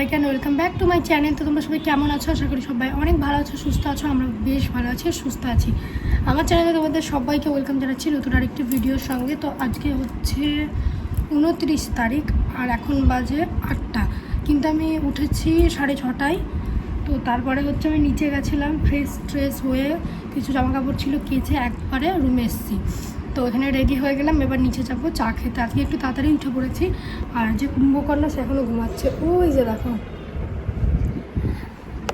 সবাইকে welcome back to my channel তো তোমরা সবাই কেমন আছো? আশা করি সবাই অনেক ভালো আছো, সুস্থ আছো, আমরা বেশ ভালো আছি সুস্থ আছি। আমার চ্যানেলে তোমাদের সবাইকে ওয়েলকাম জানাচ্ছি নতুন আরেকটি ভিডিওর সঙ্গে। তো আজকে হচ্ছে উনত্রিশ তারিখ আর এখন বাজে আটটা। কিন্তু আমি উঠেছি সাড়ে ছটায়। তো তারপরে হচ্ছে আমি নিচে গেছিলাম ফ্রেশ ট্রেশ হয়ে কিছু জামা কাপড় ছিল কেচে একবারে রুমে এসেছি। তো এখানে রেডি হয়ে গেলাম। এবার নিচে যাব, চা খেতে। আজকে একটু তাড়াতাড়ি উঠে পড়েছি। আর যে কুম্ভকর্ণ, সে এখনও ঘুমাচ্ছে। ওই যে দেখো।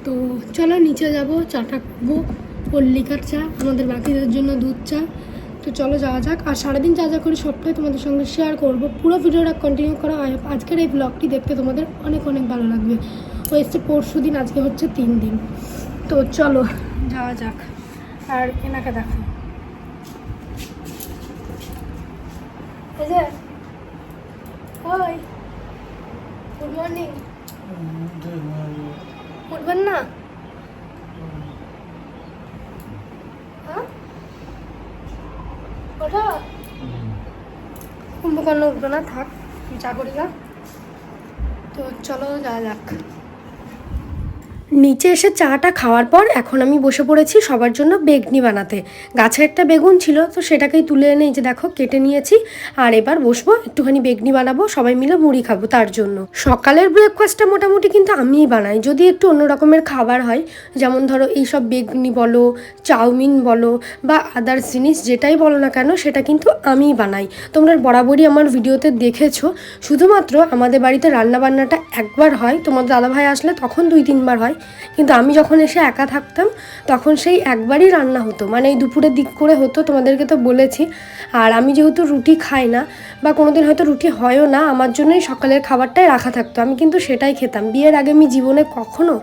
তো চলো নিচে যাব, চাটা খাব, পল্লিকার চা আমাদের বাকিদের জন্য দুধ চা। তো চলো যাওয়া যাক। আর সারাদিন যা যা করি, সবটাই তোমাদের সঙ্গে শেয়ার করব। পুরো ভিডিওটা কন্টিনিউ করা। হয় আজকের এই ব্লগটি দেখতে তোমাদের অনেক অনেক ভালো লাগবে। ও এসছে পরশু দিন, আজকে হচ্ছে তিন দিন। তো চলো যাওয়া যাক। আর এনাকে দেখো। এই যে ওই গুড মর্নিং উঠবেন না? হ্যাঁ? ওঠো। কুম্ভকর্ণ উঠবে না, থাক তুই চা করি গা। তো চলো, যাওয়া যাক। নিচে এসে চাটা খাওয়ার পর এখন আমি বসে পড়েছি সবার জন্য বেগনি বানাতে। গাছে একটা বেগুন ছিল, তো সেটাকেই তুলে এনে যে দেখো কেটে নিয়েছি, আর এবার বসবো, একটুখানি বেগনি বানাবো, সবাই মিলে মুড়ি খাব তার জন্য। সকালের ব্রেকফাস্টটা মোটামুটি কিন্তু আমিই বানাই, যদি একটু অন্য রকমের খাবার হয়, যেমন ধরো এইসব বেগনি বলো, চাউমিন বলো, বা আদার্স জিনিস যেটাই বলো না কেন, সেটা কিন্তু আমিই বানাই। তোমরা বরাবরই আমার ভিডিওতে দেখেছ, শুধুমাত্র আমাদের বাড়িতে রান্নাবান্নাটা একবার হয়, তোমাদের দাদাভাই আসলে তখন দুই তিনবার হয় কিন্তু আমি যখন এসে একা থাকতাম, তখন সেই একবারই রান্না হতো। মানে এই দুপুরের দিক করে হতো, তোমাদেরকে তো বলেছি। আর আমি যেহেতু রুটি খাই না, বা কোনো দিন হয়তো রুটি হয়ও না, আমার জন্যই সকালের খাবারটাই রাখা থাকতো। আমি কিন্তু সেটাই খেতাম। বিয়ের আগে আমি জীবনে কখনো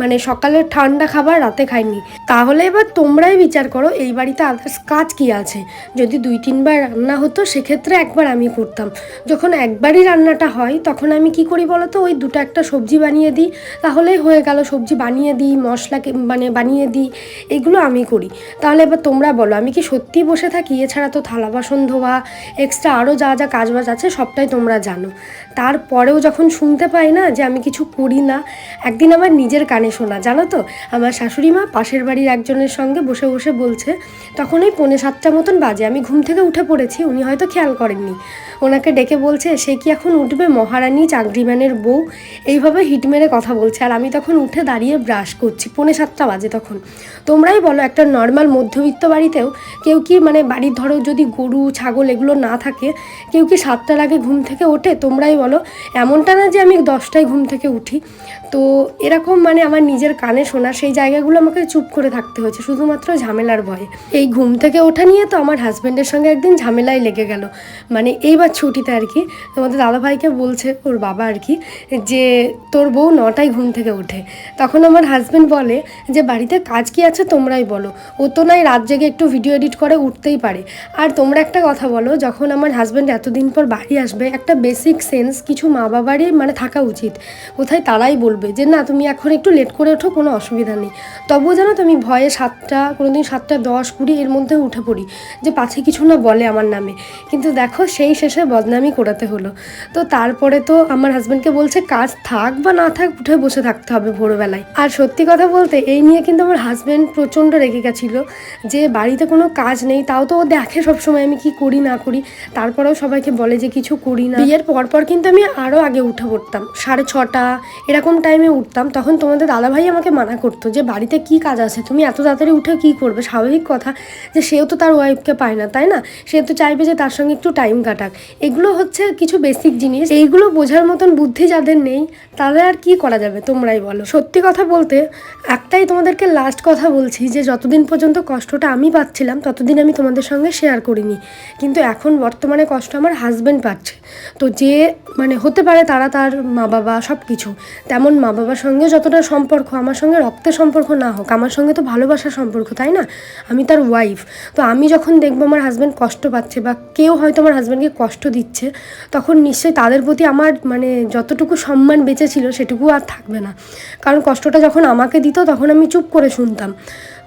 মানে সকালের ঠান্ডা খাবার রাতে খাইনি। তাহলে এবার তোমরাই বিচার করো, এই বাড়িতে আদার্স কাজ কি আছে? যদি দুই তিনবার রান্না হতো, সেক্ষেত্রে একবার আমি করতাম। যখন একবারই রান্নাটা হয়, তখন আমি কি করি বলো তো? ওই দুটো একটা সবজি বানিয়ে দিই। তাহলেই হয়ে গেল, সবজি বানিয়ে দিই মশলাকে মানে বানিয়ে দিই, এগুলো আমি করি। তাহলে এবার তোমরা বলো, আমি কি সত্যিই বসে থাকি? এছাড়া তো থালা বাসন ধোয়া এক্সট্রা আরও যা যা কাজবাজ আছে, সবটাই তোমরা জানো। তারপরেও যখন শুনতে পাই না যে আমি কিছু করি না, একদিন আমার নিজের কানে শোনা। জানো তো, আমার শাশুড়ি মা পাশের বাড়ির একজনের সঙ্গে বসে বসে বলছে তখন ওই পৌনে সাতটা মতন বাজে, আমি ঘুম থেকে উঠে পড়েছি, উনি হয়তো খেয়াল করেননি। ওনাকে ডেকে বলছে, সে কি এখন উঠবে? মহারানী চাকরিম্যানের বউ। এইভাবে হিট মেরে কথা বলছে, আর আমি তখন উঠে দাঁড়িয়ে ব্রাশ করছি, পৌনে সাতটা বাজে তখন। তোমরাই বলো, একটা নর্মাল মধ্যবিত্ত বাড়িতেও কেউ কি মানে বাড়ির ধরো যদি গরু, ছাগল এগুলো না থাকে, কেউ কি সাতটার আগে ঘুম থেকে ওঠে? তোমরাই বলো, এমনটা না যে আমি দশটায় ঘুম থেকে উঠি। তো এরকম মানে আমার নিজের কানে শোনা সেই জায়গাগুলো আমাকে চুপ করে থাকতে হয়েছে, শুধুমাত্র ঝামেলার ভয়ে। এই ঘুম থেকে ওঠা নিয়ে তো আমার হাজব্যান্ডের সঙ্গে একদিন ঝামেলাই লেগে গেল। মানে এইবার ছুটিতে আর কি তোমাদের দাদাভাইকে বলছে, ওর বাবা আর কি, যে তোর বউ নটায় ঘুম থেকে ওঠে। তখন আমার হাজব্যান্ড বলে যে, বাড়িতে কাজ কি আছে তোমরাই বলো। ও তো নাই রাত জেগে একটু ভিডিও এডিট করে, উঠতেই পারে। আর তোমরা একটা কথা বলো, যখন আমার হাজব্যান্ড এতদিন পর বাড়ি আসবে, একটা বেসিক সেন্স কিছু মা বাবারই মানে থাকা উচিত। কোথায় তারাই বলবে যে, না, তুমি এখন একটু লেট করে ওঠো, কোনো অসুবিধা নেই। তবুও জানো তো আমি ভয়ে সাতটা কোনো দিন সাতটা দশ কুড়ি এর মধ্যে উঠে পড়ি যে পাছে কিছু না বলে আমার নামে। কিন্তু দেখো সেই শেষে বদনামি করাতে হলো। তো তারপরে তো আমার হাজব্যান্ডকে বলছে, কাজ থাক বা না থাক, উঠে বসে থাকতে হবে ভোরবেলায়। আর সত্যি কথা বলতে, এই নিয়ে কিন্তু আমার হাজব্যান্ড প্রচণ্ড রেগে গেছিল যে বাড়িতে কোনো কাজ নেই, তাও তো ও দেখে সবসময় আমি কি করি, না করি। তারপরেও সবাইকে বলে যে কিছু করি না। বিয়ের পর পর কিন্তু আমি আরও আগে উঠে পড়তাম, সাড়ে ছটা এরকম টাইমে উঠতাম, তখন তোমাদের দাদাভাই আমাকে মানা করতো যে, বাড়িতে কি কাজ আছে? তুমি এত তাড়াতাড়ি উঠে কি করবে? স্বাভাবিক কথা যে, সেও তো তার ওয়াইফকে পায় না, তাই না? সে তো চাইবে যে, তার সঙ্গে একটু টাইম কাটাক। এগুলো হচ্ছে কিছু বেসিক জিনিস। এইগুলো বোঝার মতন বুদ্ধি যাদের নেই, তাদের আর কি করা যাবে? তোমরাই বলো। সত্যি কথা বলতে, একটাই তোমাদেরকে লাস্ট কথা বলছি যে, যতদিন পর্যন্ত কষ্টটা আমি পাচ্ছিলাম, ততদিন আমি তোমাদের সঙ্গে শেয়ার করিনি। কিন্তু এখন বর্তমানে কষ্ট আমার হাজব্যান্ড পাচ্ছে। তো যে মানে হতে পারে তারা তার মা বাবা সব কিছু তেমন মা বাবার সঙ্গে যতটা সম্পর্ক, আমার সঙ্গে রক্তের সম্পর্ক না হোক, আমার সঙ্গে তো ভালোবাসার সম্পর্ক, তাই না? আমি তার ওয়াইফ তো আমি যখন দেখব আমার হাজব্যান্ড কষ্ট পাচ্ছে বা কেউ হয়তো আমার হাজব্যান্ডকে কষ্ট দিচ্ছে, তখন নিশ্চয়ই তাদের প্রতি আমার মানে যতটুকু সম্মান বেঁচে ছিল সেটুকু আর থাকবে না। কারণ কষ্টটা যখন আমাকে দিত, তখন আমি চুপ করে শুনতাম।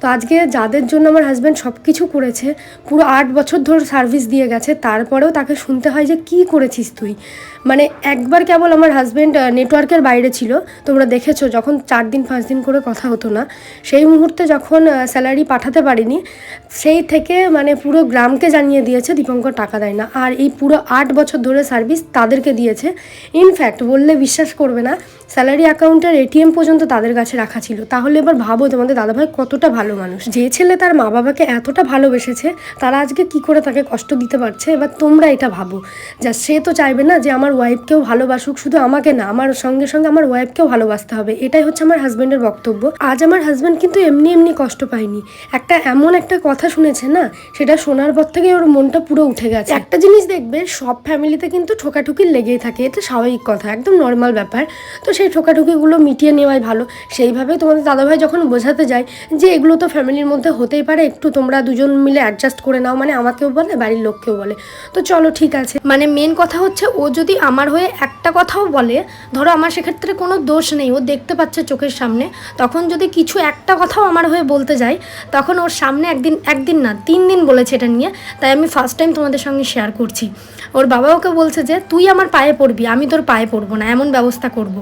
তো আজকে যাদের জন্য আমার হাজব্যান্ড সব কিছু করেছে, পুরো আট বছর ধরে সার্ভিস দিয়ে গেছে, তারপরেও তাকে শুনতে হয় যে কি করেছিস তুই? মানে একবার কেবল আমার হাজব্যান্ড নেটওয়ার্কের বাইরে ছিল, তোমরা দেখেছ, যখন চার দিন, পাঁচ দিন করে কথা হতো না, সেই মুহূর্তে যখন স্যালারি পাঠাতে পারিনি, সেই থেকে মানে পুরো গ্রামকে জানিয়ে দিয়েছে, দীপঙ্কর টাকা দেয় না। আর এই পুরো আট বছর ধরে সার্ভিস তাদেরকে দিয়েছে। ইনফ্যাক্ট বললে বিশ্বাস করবে না স্যালারি অ্যাকাউন্টের এটিএম পর্যন্ত তাদের কাছে রাখা ছিল। তাহলে এবার ভাবো তোমাদের দাদাভাই কতটা ভালো মানুষ। যে ছেলে তার মা বাবাকে এতটা ভালোবেসেছে, তারা আজকে কি করে তাকে কষ্ট দিতে পারছে? এবার তোমরা এটা ভাবো। যা, সে তো চাইবে না যে আমার ওয়াইফকেও ভালোবাসুক, শুধু আমাকে না, আমার সঙ্গে সঙ্গে আমার ওয়াইফকেও ভালোবাসতে হবে। এটাই হচ্ছে আমার হাজব্যান্ডের বক্তব্য। আজ আমার হাজব্যান্ড কিন্তু এমনি এমনি কষ্ট পায়নি। একটা এমন একটা কথা শুনেছে না, সেটা শোনার পর থেকে ওর মনটা পুরো উঠে গেছে। একটা জিনিস দেখবে, সব ফ্যামিলিতে কিন্তু ঠোকাঠুকি লেগেই থাকে, এটা স্বাভাবিক কথা, একদম নর্মাল ব্যাপার। তো সেই ঠোকাঠুকিগুলো মিটিয়ে নেওয়াই ভালো। সেইভাবে তোমাদের দাদাভাই যখন বোঝাতে যায় যে এগুলো তো ফ্যামিলির মধ্যে হতেই পারে, একটু তোমরা দুজন মিলে অ্যাডজাস্ট করে নাও মানে আমাকেও বলে, বাড়ির লোককেও বলে। তো চলো, ঠিক আছে। মানে মেন কথা হচ্ছে, ও যদি আমার হয়ে একটা কথাও বলে, ধরো আমার সেক্ষেত্রে কোনো দোষ নেই, ও দেখতে পাচ্ছে চোখের সামনে, তখন যদি কিছু একটা কথাও আমার হয়ে বলতে যায়, তখন ওর সামনে একদিন একদিন না, তিন দিন বলেছে এটা নিয়ে, তাই আমি ফার্স্ট টাইম তোমাদের সঙ্গে শেয়ার করছি। ওর বাবা ওকে বলছে যে, তুই আমার পায়ে পড়বি, আমি তোর পায়ে পড়ব না, এমন ব্যবস্থা করব।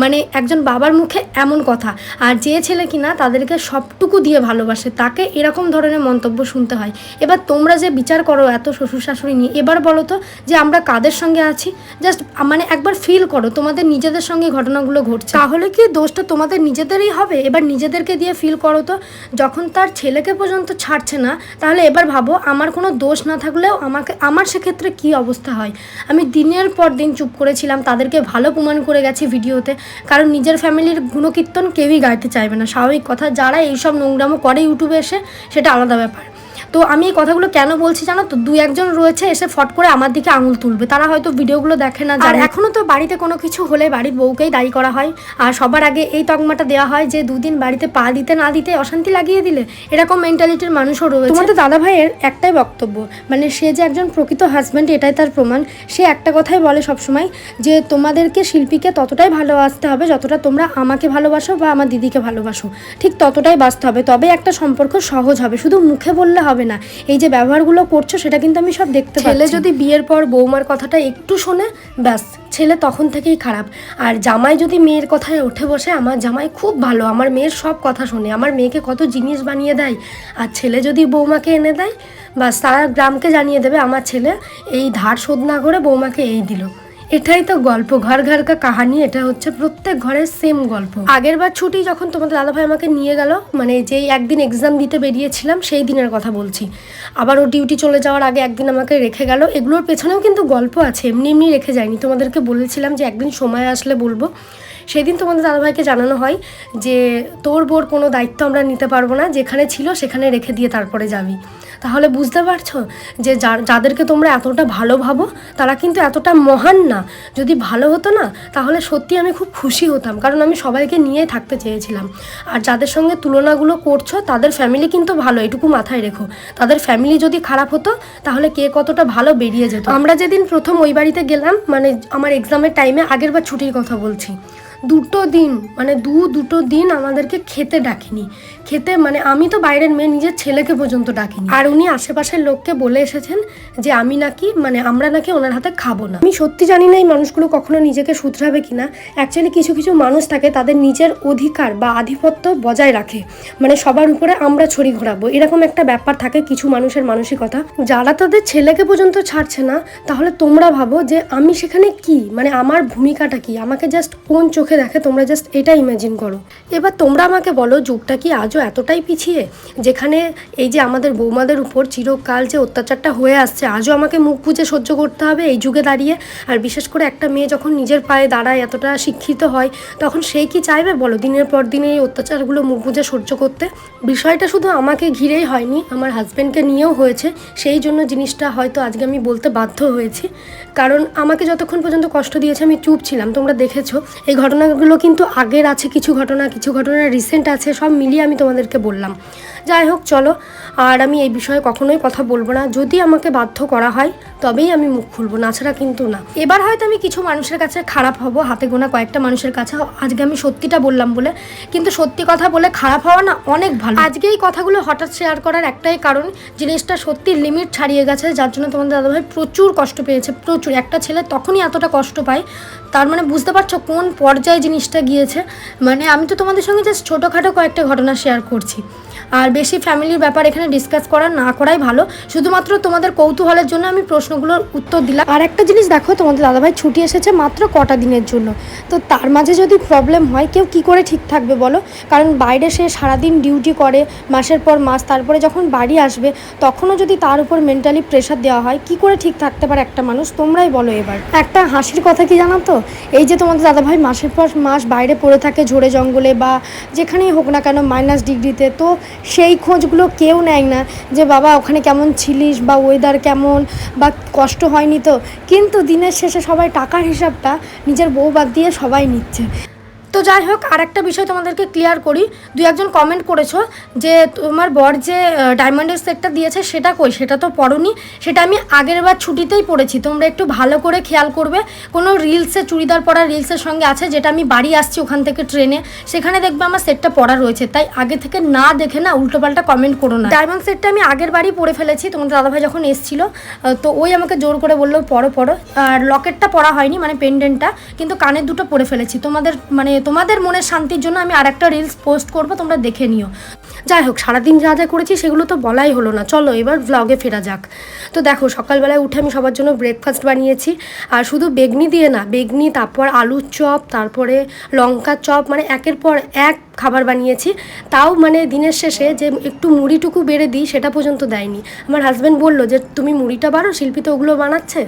মানে একজন বাবার মুখে এমন কথা। আর যে ছেলে কিনা তাদেরকে সবটুকু দিয়ে ভালোবাসে, তাকে এরকম ধরনের মন্তব্য শুনতে হয়। এবার তোমরা যে বিচার করো এত শ্বশুর শাশুড়ি নিয়ে, এবার বলো তো যে আমরা কাদের সঙ্গে আছি? জাস্ট মানে একবার ফিল করো, তোমাদের নিজেদের সঙ্গে ঘটনাগুলো ঘটছে। তাহলে কি দোষটা তোমাদের নিজেদেরই হবে? এবার নিজেদেরকে দিয়ে ফিল করো তো, যখন তার ছেলেকে পর্যন্ত ছাড়ছে না, তাহলে এবার ভাবো আমার কোনো দোষ না থাকলেও আমাকে, আমার সেক্ষেত্রে কী অবস্থা হয়? আমি দিনের পর দিন চুপ করেছিলাম, তাদেরকে ভালো প্রমাণ করে গেছি ভিডিওতে। কারণ নিজের ফ্যামিলির গুণকীর্তন কেউই গাইতে চাইবে না। স্বাভাবিক কথা, যারা এইসব নোংরামো করে ইউটিউবে এসে, সেটা আলাদা ব্যাপার। তো আমি এই কথাগুলো কেন বলছি জানো তো? দু একজন রয়েছে এসে ফট করে আমার দিকে আঙুল তুলবে। তারা হয়তো ভিডিওগুলো দেখে না আর এখনও তো বাড়িতে কোনো কিছু হলে বাড়ির বউকেই দায়ী করা হয়। আর সবার আগে এই তকমাটা দেওয়া হয় যে দুদিন বাড়িতে পা দিতে না দিতে অশান্তি লাগিয়ে দিলে এরকম মেন্টালিটির মানুষও রয়েছে। তোমাদের দাদা ভাইয়ের একটাই বক্তব্য মানে সে যে একজন প্রকৃত হাজব্যান্ড এটাই তার প্রমাণ। সে একটা কথাই বলে সবসময় যে তোমাদেরকে শিল্পীকে ততটাই ভালোবাসতে হবে যতটা তোমরা আমাকে ভালোবাসো বা আমার দিদিকে ভালোবাসো। ঠিক ততটাই বাঁচতে হবে। তবে একটা সম্পর্ক সহজ হবে। শুধু মুখে বললে হবে না। এই যে ব্যবহারগুলো করছ সেটা কিন্তু আমি সব দেখতে ছেলে যদি বিয়ের পর বৌমার কথাটা একটু শোনে ব্যাস ছেলে তখন থেকেই খারাপ। আর জামাই যদি মেয়ের কথায় উঠে বসে আমার জামাই খুব ভালো আমার মেয়ের সব কথা শোনে আমার মেয়েকে কত জিনিস বানিয়ে দেয়। আর ছেলে যদি বৌমাকে এনে দেয় বা তারা গ্রামকে জানিয়ে দেবে আমার ছেলে এই ধার শোধ না করে বৌমাকে এই দিল। এটাই তো গল্প, ঘর ঘর কা কাহানি, এটা হচ্ছে প্রত্যেক ঘরের সেম গল্প। আগের বার ছুটি যখন তোমাদের দাদাভাই আমাকে নিয়ে গেল মানে যেই একদিন এক্সাম দিতে বেরিয়েছিলাম, সেই দিনের কথা বলছি। আবার ও ডিউটি চলে যাওয়ার আগে একদিন আমাকে রেখে গেল, এগুলোর পেছনেও কিন্তু গল্প আছে, এমনি এমনি রেখে যায়নি। তোমাদেরকে বলেছিলাম যে একদিন সময় আসলে বলব। সেদিন তোমাদের দাদাভাইকে জানানো হয় যে তোর বোর কোনো দায়িত্ব আমরা নিতে পারব না, যেখানে ছিল সেখানে রেখে দিয়ে তারপরে যাবি। তাহলে বুঝতে পারছ যে যাদেরকে তোমরা এতটা ভালো ভাবো, তারা কিন্তু এতটা মহান না। যদি ভালো হতো না, তাহলে সত্যি আমি খুব খুশি হতাম, কারণ আমি সবাইকে নিয়ে থাকতে চেয়েছিলাম। আর যাদের সঙ্গে তুলনাগুলো করছ, তাদের ফ্যামিলি কিন্তু ভালো, এটুকু মাথায় রেখো। তাদের ফ্যামিলি যদি খারাপ হতো, তাহলে কে কতটা ভালো বেরিয়ে যেত? আমরা যেদিন প্রথম ওই বাড়িতে গেলাম মানে আমার এক্সামের টাইমে আগের বার ছুটির কথা বলছি। দুটো দিন মানে দু দুটো দিন আমাদেরকে খেতে ডাকিনি। খেতে মানে আমি তো বাইরের মেয়ে, নিজের ছেলেকে পর্যন্ত ডাকিনি। আর উনি আশেপাশের লোককে বলে এসেছেন যে আমি নাকি মানে আমরা নাকি ওনার হাতে খাব না। আমি সত্যি জানি না এই মানুষগুলো কখনো নিজেকে শুধরাবে কিনা। অ্যাকচুয়ালি কিছু কিছু মানুষ থাকে, তাদের নিজের অধিকার বা আধিপত্য বজায় রাখে। মানে সবার উপরে আমরা ছড়ি ঘোরাবো। এরকম একটা ব্যাপার থাকে কিছু মানুষের মানসিকতা। যারা তাদের ছেলেকে পর্যন্ত ছাড়ছে না, তাহলে তোমরা ভাবো যে আমি সেখানে কি? মানে আমার ভূমিকাটা কি? আমাকে জাস্ট কোন চোখে দেখে তোমরা জাস্ট এটা ইমাজিন করো। এবার তোমরা আমাকে বলো, যুগটা কি আজও এতটাই পিছিয়ে? যেখানে এই যে আমাদের বৌমাদের উপর চিরকাল যে অত্যাচারটা হয়ে আসছে, আজও আমাকে মুখ বুঝে সহ্য করতে হবে এই যুগে দাঁড়িয়ে। আর বিশেষ করে একটা মেয়ে যখন নিজের পায়ে দাঁড়ায়, এতটা শিক্ষিত হয়, তখন সেই কি চাইবে বলো? দিনের পর দিন এই অত্যাচারগুলো মুখ বুঝে সহ্য করতে। বিষয়টা শুধু আমাকে ঘিরেই হয়নি, আমার হাজব্যান্ডকে নিয়েও হয়েছে। সেই জন্য জিনিসটা হয়তো আজকে আমি বলতে বাধ্য হয়েছি। কারণ আমাকে যতক্ষণ পর্যন্ত কষ্ট দিয়েছে আমি চুপ ছিলাম, তোমরা দেখেছ। এই ঘটনাগুলো কিন্তু আগের আছে, কিছু ঘটনা কিছু ঘটনা রিসেন্ট আছে, সব মিলিয়ে আমি তোমাদেরকে বললাম। যাই হোক, চলো, আর আমি এই বিষয়ে কখনোই কথা বলব না। যদি আমাকে বাধ্য করা হয়, তবেই আমি মুখ খুলবো, না ছাড়া কিন্তু না। এবার হয়তো আমি কিছু মানুষের কাছে খারাপ হব, হাতে গোনা কয়েকটা মানুষের কাছে। আজকে আমি সত্যিটা বললাম বলে, কিন্তু সত্যি কথা বলে খারাপ হওয়া না, অনেক ভালো। আজকে এই কথাগুলো হঠাৎ শেয়ার করার একটাই কারণ, জিনিসটা সত্যি লিমিট ছাড়িয়ে গেছে, যার জন্য তোমাদের দাদাভাই প্রচুর কষ্ট পেয়েছে, প্রচুর। একটা ছেলে তখনই এতটা কষ্ট পায়, তার মানে বুঝতে পারছ কোন পর্যায়ে জিনিসটা গিয়েছে। মানে আমি তো তোমাদের সঙ্গে জাস্ট ছোটোখাটো কয়েকটা ঘটনা শেয়ার করছি। আর বেশি ফ্যামিলির ব্যাপার এখানে ডিসকাস করা না করাই ভালো। শুধুমাত্র তোমাদের কৌতূহলের জন্য আমি প্রশ্নগুলোর উত্তর দিলাম। আর একটা জিনিস দেখো, তোমাদের দাদাভাই ছুটি এসেছে মাত্র কটা দিনের জন্য। তো তার মাঝে যদি প্রবলেম হয়, কেউ কি করে ঠিক থাকবে বলো? কারণ বাইরে সে সারাদিন ডিউটি করে, মাসের পর মাস, তারপরে যখন বাড়ি আসবে, তখনও যদি তার উপর মেন্টালি প্রেশার দেওয়া হয়, কি করে ঠিক থাকতে পারে একটা মানুষ? তোমরাই বলো এবার। একটা হাসির কথা কি জানো তো? এই যে তোমাদের দাদাভাই মাসের পর মাস বাইরে পড়ে থাকে ঝোড়ে জঙ্গলে বা যেখানেই হোক না কেন মাইনাস ডিগ্রিতে, তো সেই খোঁজগুলো কেউ নেয় না যে, বাবা, ওখানে কেমন ছিলিস বা ওয়েদার কেমন বা কষ্ট হয়নি তো? কিন্তু দিনের শেষে সবাই টাকার হিসাবটা নিজের বউ বাদ দিয়ে সবাই নিচ্ছে। তো যাই হোক আর একটা বিষয় তোমাদেরকে ক্লিয়ার করি। দুই একজন কমেন্ট করেছ যে তোমার বর যে ডায়মন্ডের সেটটা দিয়েছে সেটা কই? সেটা তো পড়নি। সেটা আমি আগের বার ছুটিতেই পড়েছি। তোমরা একটু ভালো করে খেয়াল করবে। কোনো রিলসে চুড়িদার পরা রিলসের সঙ্গে আছে যেটা আমি বাড়ি আসছি ওখান থেকে ট্রেনে সেখানে দেখবে আমার সেটটা পড়া রয়েছে। তাই আগে থেকে না দেখে না উল্টোপাল্টা কমেন্ট করো না। ডায়মন্ড সেটটা আমি আগের বাড়ি পরে ফেলেছি। তোমাদের দাদাভাই যখন এসেছিল তো ওই আমাকে জোর করে বলল, পড়ো পড়ো। আর লকেটটা পরা হয়নি মানে পেন্ডেন্টটা কিন্তু কানের দুটো পরে ফেলেছি। তোমাদের মানে তোমাদের মনের শান্তির জন্য আমি আর একটা রিলস পোস্ট করব তোমরা দেখে নিও। যাই হোক সারাদিন যা যা করেছি সেগুলো তো বলাই হলো না। চলো এবার ব্লগে ফেরা যাক। তো দেখো সকালবেলায় উঠে আমি সবার জন্য ব্রেকফাস্ট বানিয়েছি। আর শুধু বেগনি দিয়ে না বেগনি তারপর আলুর চপ তারপরে লঙ্কার চপ মানে একের পর এক খাবার বানিয়েছি। তাও মানে দিনের শেষে যে একটু মুড়িটুকু বেড়ে দিই সেটা পর্যন্ত দেয়নি। আমার হাজব্যান্ড বলল যে তুমি মুড়িটা বাড়ো শিল্পী তো ওগুলো বানাচ্ছে?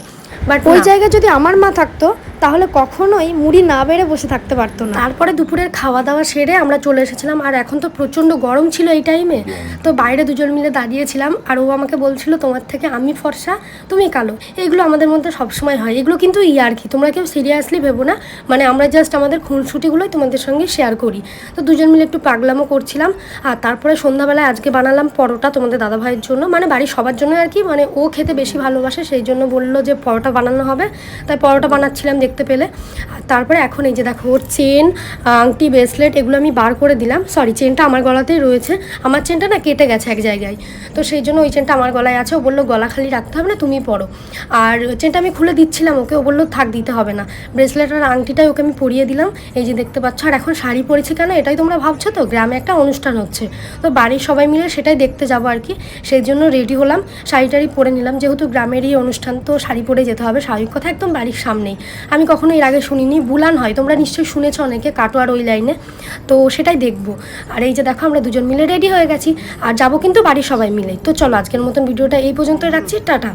বাট ওই জায়গায় যদি আমার মা থাকতো তাহলে কখনোই মুড়ি না বেড়ে বসে থাকতে পারতো না। তারপরে দুপুরের খাওয়া দাওয়া সেরে আমরা চলে এসেছিলাম। আর এখন তো প্রচণ্ড গরম ছিল এই টাইমে তো বাইরে দুজন মিলে দাঁড়িয়েছিলাম আর ও আমাকে বলছিল তোমার থেকে আমি ফর্সা তুমি কালো। এগুলো আমাদের মধ্যে সবসময় হয়। এগুলো কিন্তু ই আর কি? তোমরা কেউ সিরিয়াসলি ভেবো না। মানে আমরা জাস্ট আমাদের খুনসুটিগুলোই তোমাদের সঙ্গে শেয়ার করি। তো দুজন মিলে একটু পাগলামও করছিলাম। আর তারপরে সন্ধ্যাবেলায় আজকে বানালাম পরোটা তোমাদের দাদা ভাইয়ের জন্য। মানে বাড়ির সবার জন্য আর কি। মানে ও খেতে বেশি ভালোবাসে সেই জন্য বলল যে পরোটা বানানো হবে। তাই পরোটা বানাচ্ছিলাম দেখতে পেলে। আর তারপরে এখন এই যে দেখো ওর চেন আংটি ব্রেসলেট এগুলো আমি বার করে দিলাম। সরি চেনটা আমার গলাতেই রয়েছে। আমার চেনটা না কেটে গেছে এক জায়গায়। তো সেই জন্য ওই চেনটা আমার গলায় আছে। ও বলল, গলা খালি রাখতে হবে না, তুমি পরো আর চেনটা আমি খুলে দিচ্ছিলাম ওকে। ও বলল, থাক, দিতে হবে না। ব্রেসলেট আর আংটিটাই ওকে আমি পরিয়ে দিলাম। এই যে দেখতে পাচ্ছ, আর এখন শাড়ি পরেছি কেন? এটাই তোমরা ভাবছ তো? গ্রামে একটা অনুষ্ঠান হচ্ছে। তো বাড়ির সবাই মিলে সেটাই দেখতে যাব আর কি। সেই জন্য রেডি হলাম। শাড়ি টাড়ি পরে নিলাম। যেহেতু গ্রামেরই অনুষ্ঠান, তো শাড়ি পরে যেতে হবে। স্বাভাবিক কথা একদম বাড়ির সামনেই। আমি কখনো এর আগে শুনিনি। বুলান হয়। তোমরা নিশ্চয়ই শুনেছো অনেকে কাটোয়ার ওই লাইনে তো সেটাই দেখব। আর এই যে দেখো, আমরা দুজন মিলে রেডি হয়ে গেছি, আর যাব কিন্তু বাড়ির সবাই মিলে। তো চলো আজকের মতন ভিডিওটা এই পর্যন্তই রাখছি, টাটা।